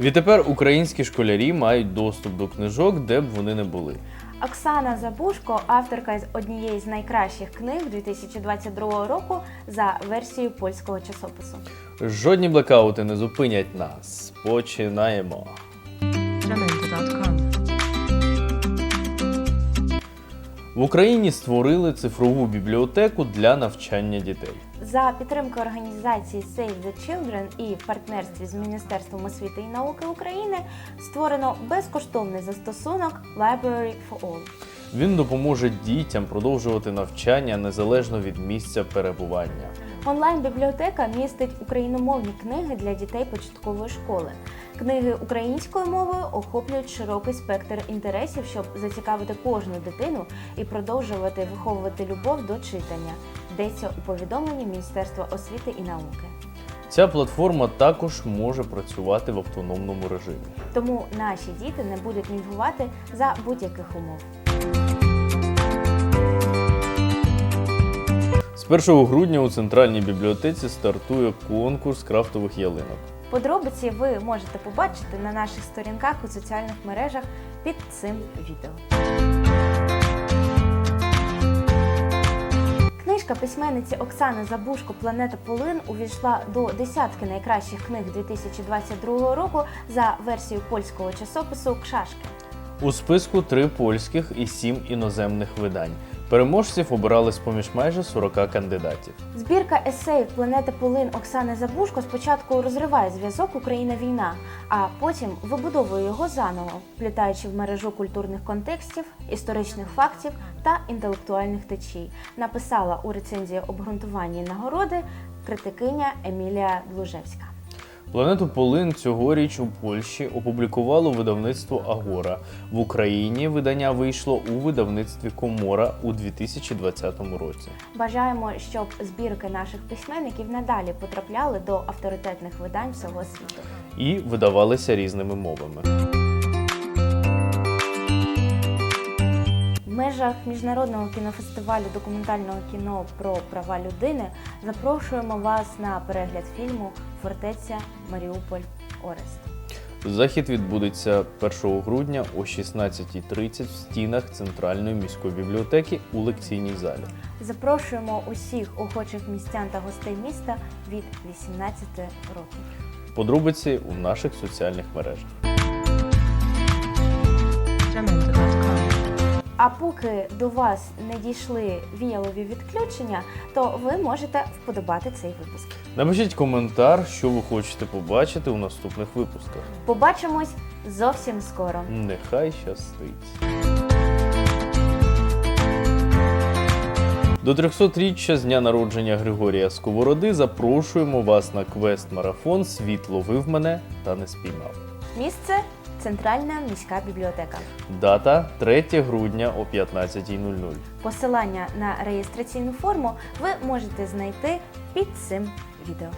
Відтепер українські школярі мають доступ до книжок, де б вони не були. Оксана Забушко, авторка з однієї з найкращих книг 2022 року за версією польського часопису. Жодні блекаути не зупинять нас. Починаємо. В Україні створили цифрову бібліотеку для навчання дітей. За підтримки організації Save the Children і в партнерстві з Міністерством освіти і науки України створено безкоштовний застосунок Library for All. Він допоможе дітям продовжувати навчання незалежно від місця перебування. Онлайн-бібліотека містить україномовні книги для дітей початкової школи. Книги українською мовою охоплюють широкий спектр інтересів, щоб зацікавити кожну дитину і продовжувати виховувати любов до читання. Йдеться у повідомленні Міністерства освіти і науки. Ця платформа також може працювати в автономному режимі. Тому наші діти не будуть нудьгувати за будь-яких умов. З 1 грудня у центральній бібліотеці стартує конкурс крафтових ялинок. Подробиці ви можете побачити на наших сторінках у соціальних мережах під цим відео. Письменниці Оксани Забушко Планета Полин увійшла до десятки найкращих книг 2022 року за версією польського часопису Кшашки. У списку три польських і сім іноземних видань. Переможців обирали з поміж майже 40 кандидатів. Збірка есеїв Планета Полин Оксани Забушко спочатку розриває зв'язок Україна-війна, а потім вибудовує його заново, вплітаючи в мережу культурних контекстів, історичних фактів та інтелектуальних течій. Написала у рецензії обґрунтування нагороди критикиня Емілія Блужевська. Планету Полин цьогоріч у Польщі опублікувало видавництво Агора. В Україні видання вийшло у видавництві Комора у 2020 році. Бажаємо, щоб збірки наших письменників надалі потрапляли до авторитетних видань всього світу. і видавалися різними мовами. Межах міжнародного кінофестивалю документального кіно про права людини запрошуємо вас на перегляд фільму Фортеця Маріуполь Орест. Захід відбудеться 1 грудня о 16.30 в стінах Центральної міської бібліотеки у лекційній залі. Запрошуємо усіх охочих містян та гостей міста від 18 років. Подробиці у наших соціальних мережах. А поки до вас не дійшли віялові відключення, то ви можете вподобати цей випуск. Напишіть коментар, що ви хочете побачити у наступних випусках. Побачимось зовсім скоро. Нехай щастить. До 300-річчя з дня народження Григорія Сковороди запрошуємо вас на квест-марафон Світ ловив мене та не спіймав. Місце Центральна міська бібліотека. Дата 3 грудня о 15.00. Посилання на реєстраційну форму ви можете знайти під цим відео.